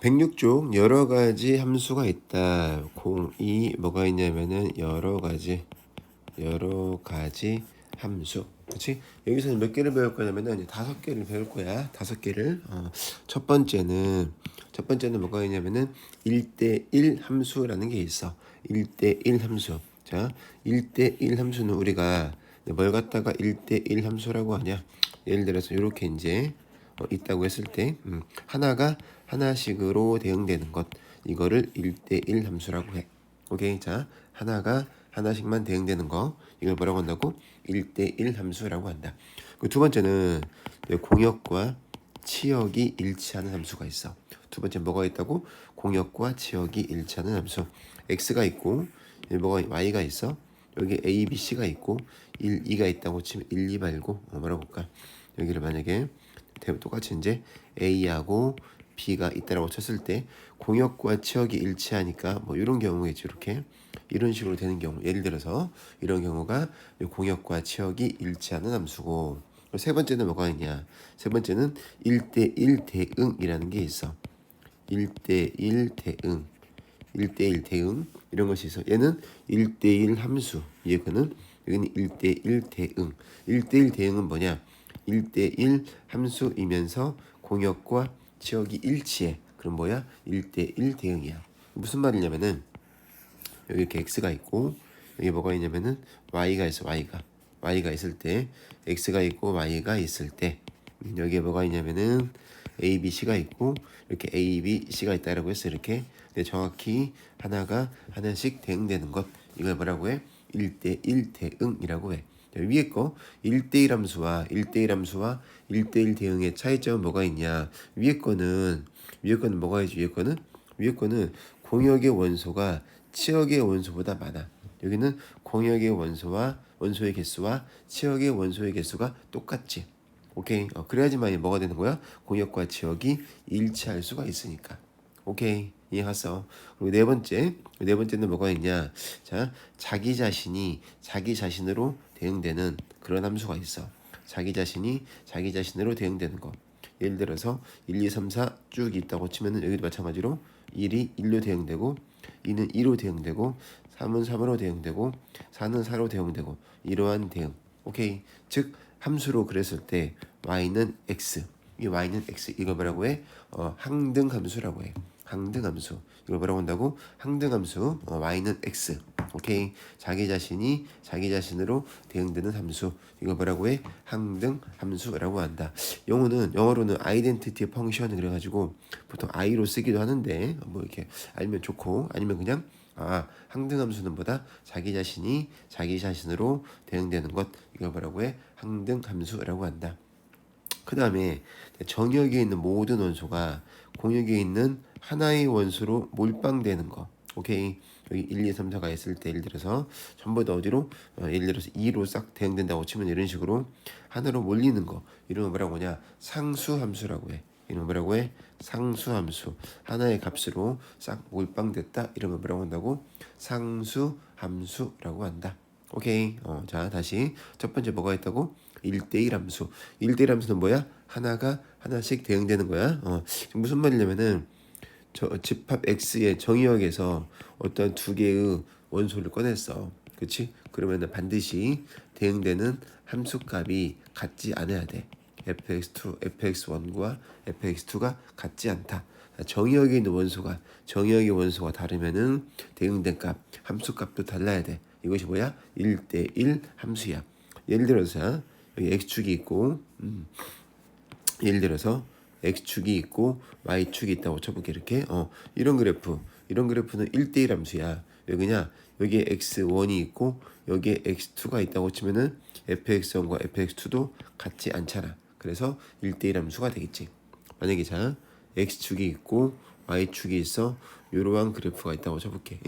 106쪽 여러 가지 함수가 있다. 공이 뭐가 있냐면은 여러 가지 여러 가지 함수. 그렇지? 여기서는 몇 개를 배울 거냐면은 다섯 개를 배울 거야. 다섯 개를. 어, 첫 번째는 첫 번째는 뭐가 있냐면은 1대1 함수라는 게 있어. 1대1 함수. 자, 1대1 함수는 우리가 뭘 갖다가 1대1 함수라고 하냐? 예를 들어서 이렇게 이제 어, 있다고 했을 때 음, 하나가 하나씩으로 대응되는 것 이거를 1대1 함수라고 해. 오케이 자 하나가 하나씩만 대응되는 거 이걸 뭐라고 한다고 1대1 함수라고 한다. 그 두 번째는 공역과 치역이 일치하는 함수가 있어. 두 번째 뭐가 있다고 공역과 치역이 일치하는 함수 x가 있고 뭐가 y가 있어. 여기 a, b, c가 있고 1, 2가 있다고 치면 1, 2 말고 어, 뭐라고 볼까? 여기를 만약에 똑같이 이제 A하고 B가 있다라고 쳤을 때 공역과 치역이 일치하니까 뭐 이런 경우겠죠 이렇게. 이런 식으로 되는 경우 예를 들어서 이런 경우가 공역과 치역이 일치하는 함수고. 세 번째는 뭐가 있냐? 세 번째는 1대1 대응이라는 게 있어. 1대1 대응. 1대1 대응. 이런 것이 있어. 얘는 1대1 함수. 얘거는 여기는 1대1 대응. 1대1 대응은 뭐냐? 1대1 함수이면서 공역과 지역이 일치해. 그럼 뭐야? 1대1 대응이야. 무슨 말이냐면은 여기 이렇게 x가 있고 여기 뭐가 있냐면은 y가 있어. y가. y가 있을 때 x가 있고 y가 있을 때 여기에 뭐가 있냐면은 a, b, c가 있고 이렇게 a, b, c가 있다라고 해서 이렇게 정확히 하나가 하나씩 대응되는 것 이걸 뭐라고 해? 1대1 대응이라고 해. 위에 거 1대1 함수와 1대1 함수와 1대1 대응의 차이점은 뭐가 있냐? 위에 거는 위에 거는 뭐가 있지? 위에 거는 위에 거는 공역의 원소가 치역의 원소보다 많아. 여기는 공역의 원소와 원소의 개수와 치역의 원소의 개수가 똑같지. 오케이. 어, 그래야지만 뭐가 되는 거야? 공역과 치역이 일치할 수가 있으니까. 오케이. 이해갔어. 그리고 네 번째, 네 번째는 뭐가 있냐? 자, 자기 자신이 자기 자신으로 대응되는 그런 함수가 있어. 자기 자신이 자기 자신으로 대응되는 거. 예를 들어서 1, 2, 3, 4 쭉 있다고 치면은 여기도 마찬가지로 1이 1로 대응되고 2는 2로 대응되고 3은 3으로 대응되고 4는 4로 대응되고 이러한 대응. 오케이. 즉 함수로 그랬을 때 y는 x, 이 y는 x 이거 뭐라고 해? 어, 항등 함수라고 해. 항등함수. 이걸 뭐라고 한다고? 항등함수 어, y는 x. 오케이? 자기 자신이 자기 자신으로 대응되는 함수. 이걸 뭐라고 해? 항등함수라고 한다. 영어는 영어로는 identity 그래가지고 보통 i로 쓰기도 하는데 뭐 이렇게 알면 좋고 아니면 그냥 아 항등함수는 뭐다? 자기 자신이 자기 자신으로 대응되는 것. 이걸 뭐라고 해? 항등함수라고 한다. 그 다음에 정역에 있는 모든 원소가 공역에 있는 하나의 원소로 몰빵되는 거. 오케이. 여기 1, 2, 3, 4가 있을 때 예를 들어서 전부 다 어디로 어, 예를 들어서 2로 싹 대응된다고 치면 이런 식으로 하나로 몰리는 거. 이런 거 뭐라고 하냐? 상수 함수라고 해. 이런 뭐라고 해? 상수 함수. 하나의 값으로 싹 몰빵됐다. 이런 거 뭐라고 한다고? 상수 함수라고 한다. 오케이. 어, 자, 다시 첫 번째 뭐가 있다고? 1대1 함수. 1대1 함수는 뭐야? 하나가 하나씩 대응되는 거야. 어, 무슨 말이냐면은 저 집합 x의 정의역에서 어떤 두 개의 원소를 꺼냈어. 그렇지? 그러면 반드시 대응되는 함수값이 같지 않아야 돼. fx2, fx1과 fx2가 같지 않다. 정의역에 있는 원소가 정의역의 원소가 다르면은 대응된 값, 함수값도 달라야 돼. 이것이 뭐야? 1대1 함수야. 예를 들어서 여기 x축이 있고 음, 예를 들어서 x축이 있고 y축이 있다고 쳐볼게 이렇게. 어 이런 그래프. 이런 그래프는 1대1 함수야. 여기냐? 여기에 x1이 있고 여기에 x2가 있다고 치면은 fx1과 fx2도 같지 않잖아. 그래서 1대1 함수가 되겠지. 만약에 자 x축이 있고 y축이 있어. 이러한 그래프가 있다고 쳐볼게.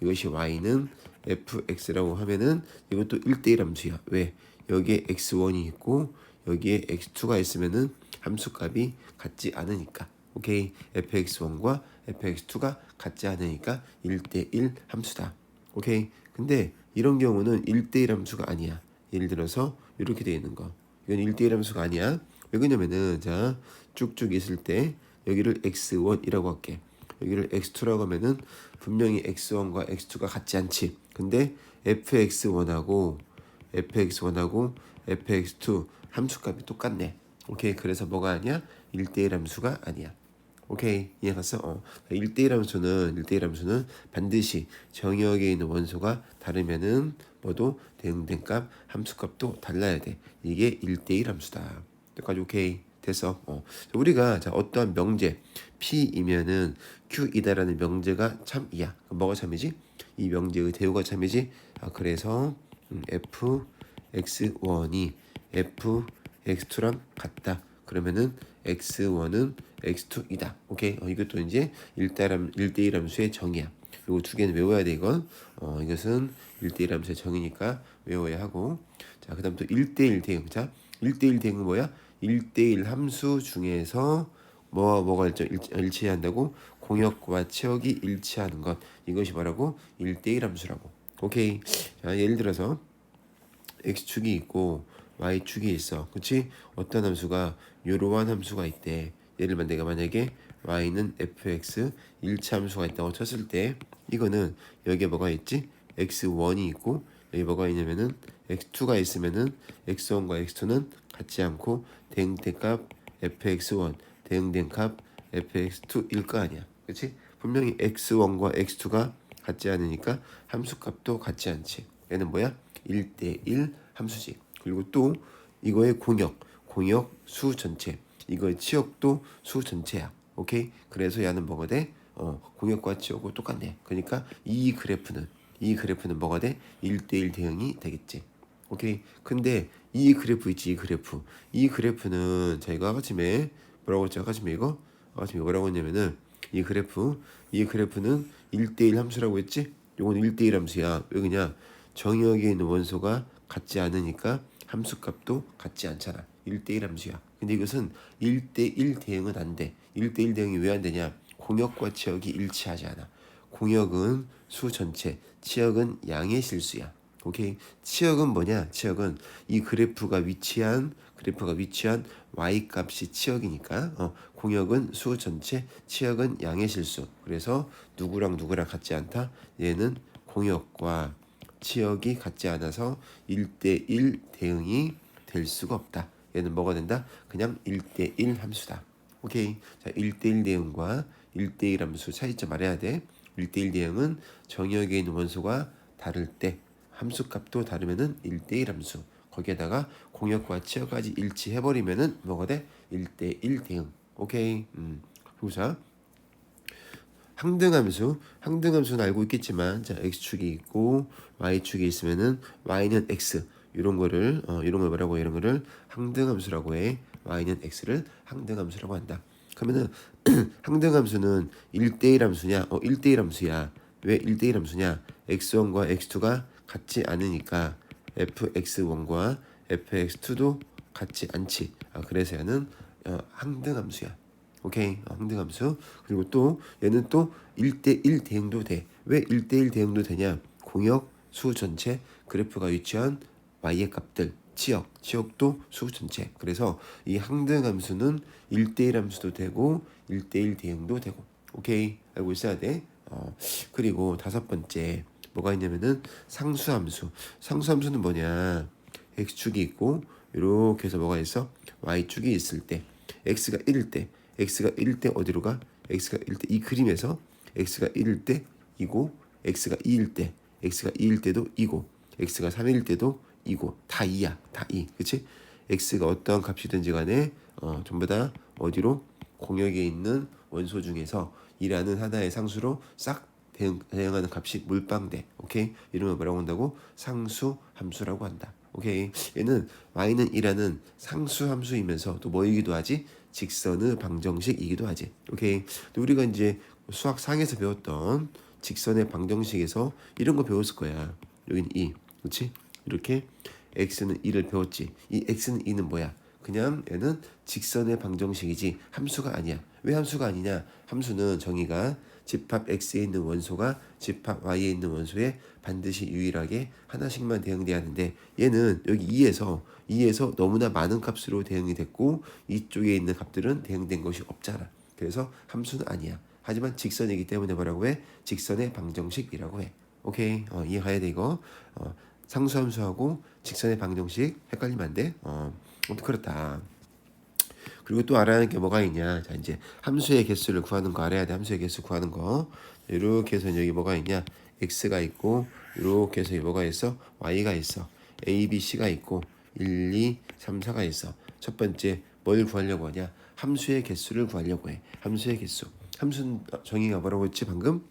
이것이 y는 fx라고 하면은 이것도 1대1 함수야. 왜? 여기에 x1이 있고 여기에 x2가 있으면은 함수값이 같지 않으니까. 오케이? Fx1과 fx2가 같지 않으니까 1대1 함수다. 오케이? 근데 이런 경우는 1대1 함수가 아니야. 예를 들어서 이렇게 되어 있는 거. 이건 1대1 함수가 아니야. 왜 그러냐면은 자 쭉쭉 있을 때 여기를 x1이라고 할게. 여기를 x2라고 하면은 분명히 x1과 x2가 같지 않지. 근데 fx1하고 fx1하고 fx2 함수값이 똑같네. 오케이. 그래서 뭐가 아니야? 1대1 함수가 아니야. 오케이. 이해 갔어? 어. 1대1 함수는 1대1 함수는 반드시 정의역에 있는 원소가 다르면은 뭐도 대응된 값 함수값도 달라야 돼. 이게 1대1 함수다. 여기까지 오케이. 됐어. 어. 자, 우리가 자 어떠한 명제 P이면은 Q이다라는 명제가 참이야. 뭐가 참이지? 이 명제의 대우가 참이지. 아 그래서 음, F X1이 F X2랑 같다. 그러면은 X1은 X2이다. 오케이. 어, 이것도 이제 1대1 1대1 함수의 정의야. 요거 두 개는 외워야 돼 이건. 어, 이것은 1대1 함수의 정의니까 외워야 하고. 자, 그다음 또 1대1 대응. 자, 1대1 대응은 뭐야? 1대1 함수 중에서 뭐와 뭐가 일정 일- 일치한다고? 공역과 치역이 일치하는 것. 이것이 뭐라고? 1대1 함수라고. 오케이. 자, 예를 들어서 x축이 있고 y축이 있어. 그렇지? 어떤 함수가 이러한 함수가 있대. 예를 들면 내가 만약에 y는 fx 일치 함수가 있다고 쳤을 때 이거는 여기에 뭐가 있지? x1이 있고 여기 뭐가 있냐면은 x2가 있으면은 x1과 x2는 같지 않고 대응된 값 fx1 대응된 값 fx2일 거 아니야. 그렇지? 분명히 x1과 x2가 같지 않으니까 함수값도 같지 않지. 얘는 뭐야? 1대1 함수지. 그리고 또 이거의 공역, 공역 수 전체. 이거의 치역도 수 전체야. 오케이? 그래서 얘는 뭐가 돼? 어, 공역과 치역과 똑같네. 그러니까 이 그래프는 이 그래프는 뭐가 돼? 1대1 대응이 되겠지. 오케이. 근데 이 그래프 있지, 이 그래프. 이 그래프는 저희가 아까 전에 뭐라고 했죠? 아까 전에 이거? 아까 전에 뭐라고 했냐면은 이 그래프, 이 그래프는 1대1 함수라고 했지? 요건 1대1 함수야. 왜 그냥 정역에 있는 원소가 같지 않으니까 함수값도 같지 않잖아. 1대1 함수야. 근데 이것은 1대1 대응은 안 돼. 1대1 대응이 왜 안 되냐? 공역과 치역이 일치하지 않아. 공역은 수 전체, 치역은 양의 실수야. 오케이. 치역은 뭐냐? 치역은 이 그래프가 위치한 그래프가 위치한 y 값이 치역이니까 어, 공역은 수 전체, 치역은 양의 실수. 그래서 누구랑 누구랑 같지 않다. 얘는 공역과 치역이 같지 않아서 1대1 대응이 될 수가 없다. 얘는 뭐가 된다? 그냥 1대1 함수다. 오케이. 자, 1대1 대응과 1대1 함수 차이점 알아야 돼. 1대1 대응은 정역에 있는 원소가 다를 때 함수 값도 다르면은 1대1 함수. 거기에다가 공역과 치역까지 일치해버리면은 뭐가 돼? 1대1 대응. 오케이. 음. 그리고 자, 항등함수, 항등함수는 알고 있겠지만, 자 x축이 있고 y축이 있으면은 y는 x 이런 거를 어, 이런 걸 뭐라고 해? 이런 거를 항등함수라고 해. y는 x를 항등함수라고 한다. 그러면은 항등함수는 1대1 함수냐? 어 1대1 함수야. 왜 1대1 함수냐? x1과 x2가 같지 않으니까 fx1과 fx2도 같지 않지. 아, 그래서 얘는 어, 항등함수야. 오케이 어, 항등함수 그리고 또 얘는 또 1대1 대응도 돼. 왜 1대1 대응도 되냐? 공역 수 전체 그래프가 위치한 y의 값들 치역 치역도 수 전체 그래서 이 항등 함수는 1대1 함수도 되고 1대1 대응도 되고 오케이 알고 있어야 돼. 어, 그리고 다섯 번째 뭐가 있냐면은 상수함수 상수함수는 뭐냐? x축이 있고 이렇게 해서 뭐가 있어? y축이 있을 때 x가 1일 때 x가 1일 때 어디로 가? x가 1일 때 이 그림에서 x가 1일 때 이고 x가 2일 때 x가 2일 때도 이고 x가 3일 때도 이고 다 2야 다 2. 그치? x가 어떠한 값이든지 간에 어, 전부 다 어디로 공역에 있는 원소 중에서 이라는 하나의 상수로 싹 대응, 대응하는 값이 물방대. 오케이? 이름을 뭐라고 한다고? 상수 함수라고 한다. 오케이. 얘는 y는 이라는 상수 함수이면서 또 뭐이기도 하지? 직선의 방정식이기도 하지. 오케이. 또 우리가 이제 수학 상에서 배웠던 직선의 방정식에서 이런 거 배웠을 거야. 여기는 2. 그렇지? 이렇게 x는 2를 배웠지. 이 x는 2는 뭐야? 그냥 얘는 직선의 방정식이지 함수가 아니야. 왜 함수가 아니냐? 함수는 정의가 집합 x에 있는 원소가 집합 y에 있는 원소에 반드시 유일하게 하나씩만 대응돼야 하는데 얘는 여기 2에서 2에서 너무나 많은 값으로 대응이 됐고 이쪽에 있는 값들은 대응된 것이 없잖아. 그래서 함수는 아니야. 하지만 직선이기 때문에 뭐라고 해? 직선의 방정식이라고 해. 오케이. 어, 이해해야 돼 이거. 어, 상수함수하고 직선의 방정식 헷갈리면 안 돼. 어, 그렇다. 그리고 또 알아야 하는 게 뭐가 있냐. 자, 이제 함수의 개수를 구하는 거 알아야 돼. 함수의 개수 구하는 거. 이렇게 해서 여기 뭐가 있냐. x가 있고 이렇게 해서 여기 뭐가 있어? y가 있어. a, b, c가 있고 1, 2, 3, 4가 있어. 첫 번째 뭘 구하려고 하냐? 함수의 개수를 구하려고 해. 함수의 개수. 함수 정의가 뭐라고 했지 방금?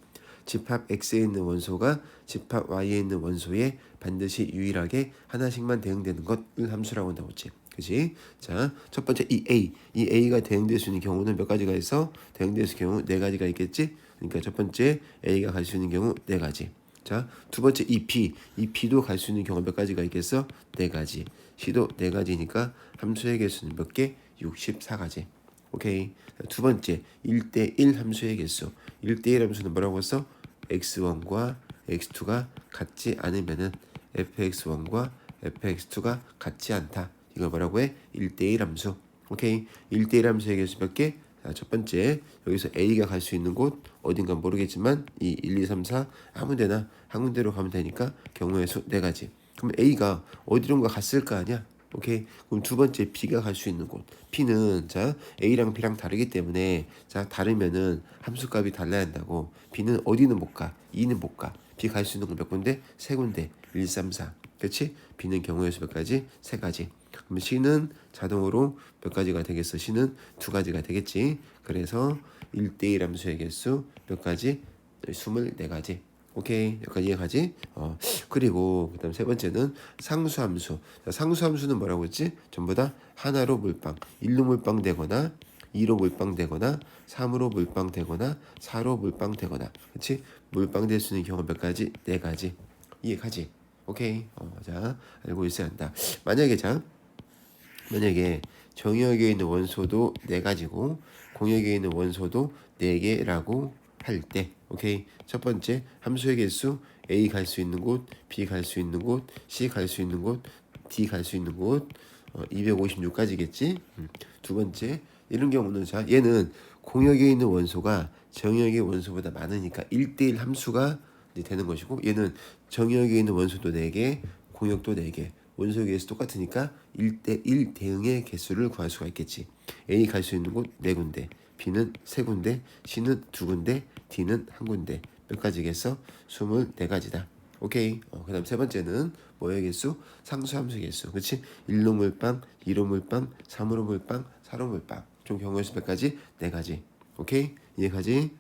집합 x에 있는 원소가 집합 y에 있는 원소에 반드시 유일하게 하나씩만 대응되는 것을 함수라고 한다고 했지. 그지? 자, 첫 번째 이 a, 이 a가 대응될 수 있는 경우는 몇 가지가 있어? 대응될 수 있는 경우 네 가지가 있겠지? 그러니까 첫 번째 a가 갈 수 있는 경우 네 가지. 자, 두 번째 이 b, 이 b도 갈 수 있는 경우 몇 가지가 있겠어? 네 가지. c도 네 가지니까 함수의 개수는 몇 개? 64가지. 오케이. 자, 두 번째 1대1 함수의 개수. 1대1 함수는 뭐라고 했어? x1과 x2가 같지 않으면은 fx1과 fx2가 같지 않다. 이걸 뭐라고 해? 1대1 함수. 오케이. 1대1 함수의 개수 몇 개? 자, 첫 번째 여기서 A가 갈 수 있는 곳 어딘가 모르겠지만 이 1, 2, 3, 4 아무 데나 한 군데로 가면 되니까 경우의 수네 가지. 그럼 A가 어디론가 갔을 거 아니야? 오케이. 그럼 두 번째 B가 갈 수 있는 곳. B는 자 A랑 B랑 다르기 때문에 자 다르면은 함수값이 달라야 한다고. B는 어디는 못 가. 2는 못 가. B 갈 수 있는 건 몇 군데? 세 군데. 1, 3, 4. 그렇지? B는 경우의 수 몇 가지? 세 가지. 그럼 C는 자동으로 몇 가지가 되겠어? C는 두 가지가 되겠지. 그래서 1대1 함수의 개수 몇 가지? 24가지. 오케이 여기까지 이해가지? 어 그리고 그다음 세 번째는 상수함수. 자, 상수함수는 뭐라고 했지? 전부 다 하나로 몰빵, 1로 몰빵 되거나 2로 몰빵 되거나 3으로 몰빵 되거나 4로 몰빵 되거나 그렇지? 몰빵 될수 있는 경우 몇 가지? 네 가지. 이해가지? 오케이. 어, 자 알고 있어야 한다. 만약에 자 만약에 정역에 있는 원소도 네 가지고 공역에 있는 원소도 네 개라고 할 때, 오케이. 첫 번째 함수의 개수 A 갈 수 있는 곳, B 갈 수 있는 곳, C 갈 수 있는 곳, D 갈 수 있는 곳, 어, 256까지겠지. 음. 두 번째 이런 경우는 자 얘는 공역에 있는 원소가 정역의 원소보다 많으니까 1대1 함수가 되는 것이고 얘는 정역에 있는 원소도 4개, 공역도 4개. 원소 개수 똑같으니까 1대1 대응의 개수를 구할 수가 있겠지. A 갈 수 있는 곳네 군데, B는 세 군데, C는 두 군데, D는 한 군데. 몇 가지겠어? 24가지다. 오케이. 어, 그 다음 세 번째는 뭐의 개수? 상수함수 개수. 그렇지? 1로 몰빵, 2로 몰빵, 3으로 몰빵, 4로 몰빵. 총 경우의 수몇 가지? 네 가지. 오케이? 이해가지?